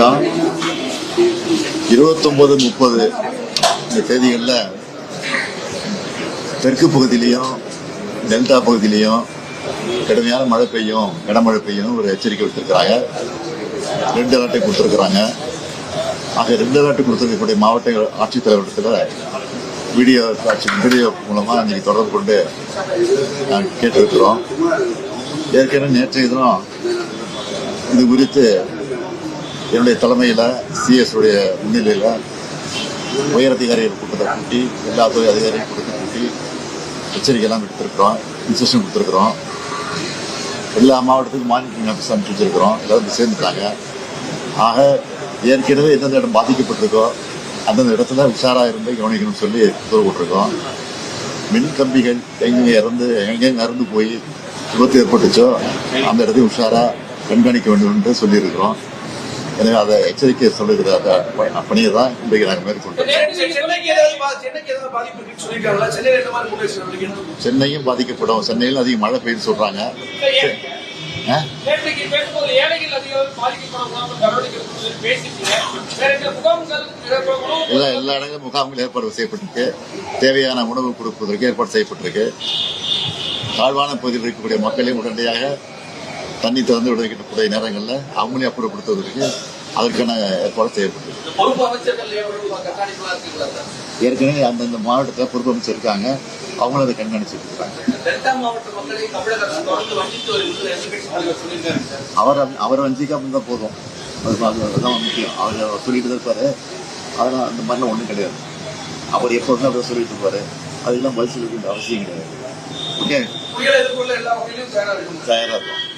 வணக்கம். இருபத்தொம்பது முப்பது இந்த தேதிகளில் தெற்கு பகுதியிலையும் டெல்டா பகுதியிலையும் கடுமையான மழை பெய்யும் கனமழை பெய்யும் ஒரு எச்சரிக்கை விட்டுருக்கிறாங்க ரெண்டு அலர்ட்டை கொடுத்துருக்குறாங்க. ஆக ரெண்டு அலர்ட் கொடுத்துருக்கக்கூடிய மாவட்ட ஆட்சித்தலைவரத்தில் வீடியோ காட்சி வீடியோ மூலமாக நீங்கள் தொடர்பு கொண்டு நாங்கள் கேட்டிருக்கிறோம். ஏற்கனவே நேற்றைய தினம் இது குறித்து என்னுடைய தலைமையில் சிஎஸ் உடைய முன்னிலையில் உயர் அதிகாரிகள் கூட்டத்தை கூட்டி எல்லா துறை அதிகாரிகள் கூட்டத்தை கூட்டி எச்சரிக்கையெல்லாம் விடுத்திருக்கிறோம் இன்ஸ்ட்ரக்ஷன் கொடுத்துருக்குறோம். எல்லா மாவட்டத்துக்கும் மானிட்டரிங் ஆஃபீஸ் அனுப்பிச்சு வச்சிருக்கிறோம். எல்லாரும் வந்து சேர்ந்துட்டாங்க. ஆக ஏற்கனவே எந்தெந்த இடம் பாதிக்கப்பட்டிருக்கோ அந்தந்த இடத்துல உஷாராக இருந்து கவனிக்கணும்னு சொல்லி உத்தரவு போட்டிருக்கோம். மின் கம்பிகள் எங்கெங்கே இறந்து எங்கெங்கே அறுந்து போய் விபத்து ஏற்பட்டுச்சோ அந்த இடத்தையும் உஷாராக கண்காணிக்க வேண்டும் என்று சொல்லியிருக்கிறோம். எனவே அதை எச்சரிக்கை சொல்லுகிற அந்த பணியை தான் இன்றைக்கு நாங்கள் மேற்கொண்டோம்? சென்னையும் பாதிக்கப்படும். சென்னையில் அதிக மழை பெய்யுன்னு சொல்றாங்க. எல்லா எல்லா இடங்களும் முகாம்கள் ஏற்பாடு செய்யப்பட்டிருக்கு. தேவையான உணவு கொடுப்பதற்கு ஏற்பாடு செய்யப்பட்டிருக்கு. தாழ்வான பகுதியில் இருக்கக்கூடிய மக்களையும் உடனடியாக தண்ணி திறந்து விடுவிக்கக்கூடிய நேரங்களில் அவங்களையும் அப்புறப்படுத்துவதற்கு அதற்கான ஏற்பாடு சார்? ஏற்கனவே அந்தந்த மாவட்டத்தில் பொறுப்பு அமைச்சர் இருக்காங்க அவங்களும் அதை கண்காணிச்சுட்டு இருக்காங்க. அவர் அவர் வஞ்சிக்காம இருந்தால் போதும். அது அது- அதுதான் முக்கியம். அவர் சொல்லிட்டு தான் இருப்பாரு. அதெல்லாம் அந்த மாதிரிலாம் ஒன்றும் கிடையாது. அவர் எப்போதுமே அப்படியே சொல்லிட்டு இருப்பாரு. அதெல்லாம் பதில் சொல்லிக்க வேண்டிய அவசியம் கிடையாது. ஓகே? தயாராக இருக்கும்.